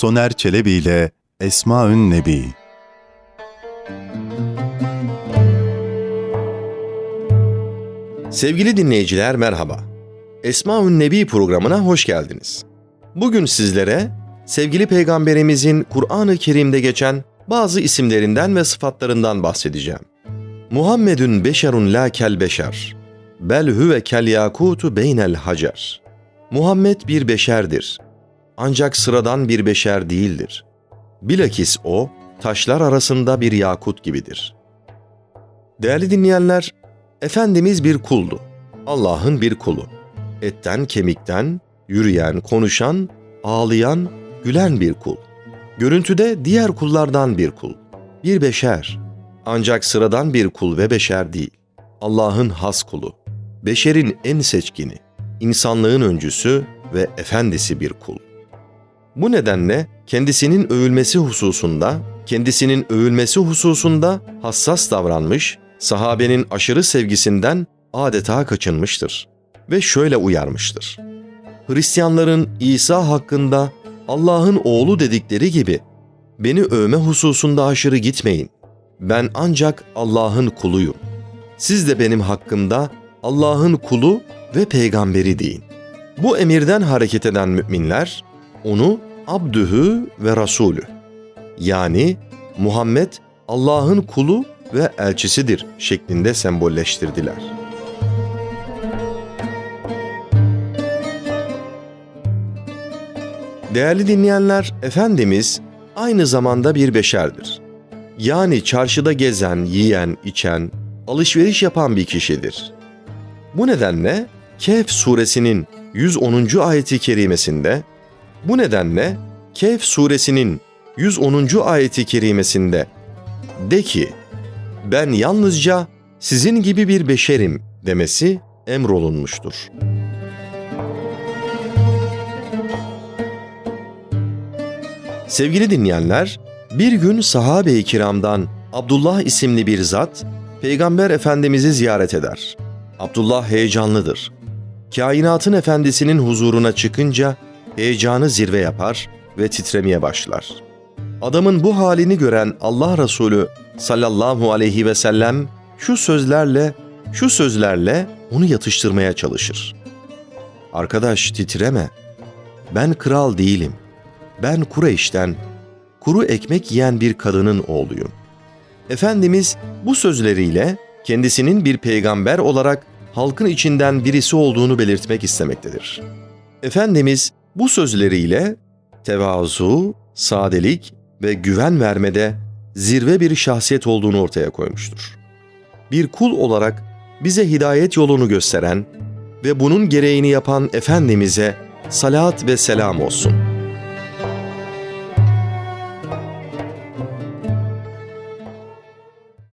Soner Çelebi ile Esmaün Nebi Sevgili dinleyiciler merhaba. Esmaül Nebi programına hoş geldiniz. Bugün sizlere sevgili peygamberimizin Kur'an-ı Kerim'de geçen bazı isimlerinden ve sıfatlarından bahsedeceğim. Muhammedun beşerun la kel beşer. Bel huve kel yakutu beynel hacer. Muhammed bir beşerdir. Ancak sıradan bir beşer değildir. Bilakis o, taşlar arasında bir yakut gibidir. Değerli dinleyenler, Efendimiz bir kuldu. Allah'ın bir kulu. Etten, kemikten, yürüyen, konuşan, ağlayan, gülen bir kul. Görüntüde diğer kullardan bir kul. Bir beşer. Ancak sıradan bir kul ve beşer değil. Allah'ın has kulu. Beşerin en seçkini, insanlığın öncüsü ve efendisi bir kul. Bu nedenle kendisinin övülmesi hususunda, kendisinin övülmesi hususunda hassas davranmış, sahabenin aşırı sevgisinden adeta kaçınmıştır ve şöyle uyarmıştır. Hristiyanların İsa hakkında Allah'ın oğlu dedikleri gibi beni övme hususunda aşırı gitmeyin. Ben ancak Allah'ın kuluyum. Siz de benim hakkımda Allah'ın kulu ve peygamberi deyin. Bu emirden hareket eden müminler onu abdühü ve rasulü yani Muhammed Allah'ın kulu ve elçisidir şeklinde sembolleştirdiler. Değerli dinleyenler, Efendimiz aynı zamanda bir beşerdir. Yani çarşıda gezen, yiyen, içen, alışveriş yapan bir kişidir. Bu nedenle Kehf suresinin 110. ayeti kerimesinde bu nedenle Kehf suresinin 110. ayeti kerimesinde de ki ben yalnızca sizin gibi bir beşerim demesi emrolunmuştur. Sevgili dinleyenler, bir gün sahabe-i kiramdan Abdullah isimli bir zat, Peygamber Efendimiz'i ziyaret eder. Abdullah heyecanlıdır. Kainatın efendisinin huzuruna çıkınca heyecanı zirve yapar ve titremeye başlar. Adamın bu halini gören Allah Resulü sallallahu aleyhi ve sellem şu sözlerle, şu sözlerle onu yatıştırmaya çalışır. Arkadaş titreme. Ben kral değilim. Ben Kureyş'ten kuru ekmek yiyen bir kadının oğluyum. Efendimiz bu sözleriyle kendisinin bir peygamber olarak halkın içinden birisi olduğunu belirtmek istemektedir. Efendimiz bu sözleriyle tevazu, sadelik ve güven vermede zirve bir şahsiyet olduğunu ortaya koymuştur. Bir kul olarak bize hidayet yolunu gösteren ve bunun gereğini yapan Efendimiz'e salat ve selam olsun.''